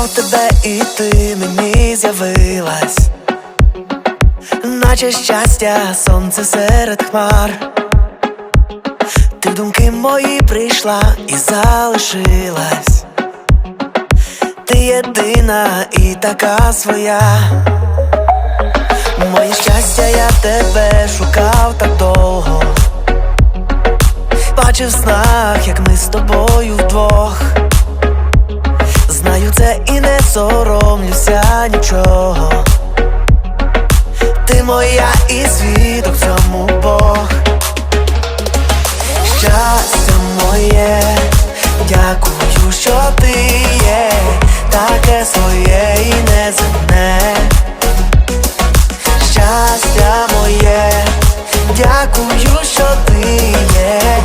шукав тебе, і ти мені з'явилась, наче щастя, сонце серед хмар. Ти думки мої прийшла і залишилась. Ти єдина і така своя. Моє щастя, я тебе шукав так довго. Бачив в снах, як ми з тобою вдвох. Знаю це і не соромлюся нічого. Ти моя і свідок цьому Бог. Щастя моє, дякую, що ти є, таке своє і неземне. Щастя моє, дякую, що ти є.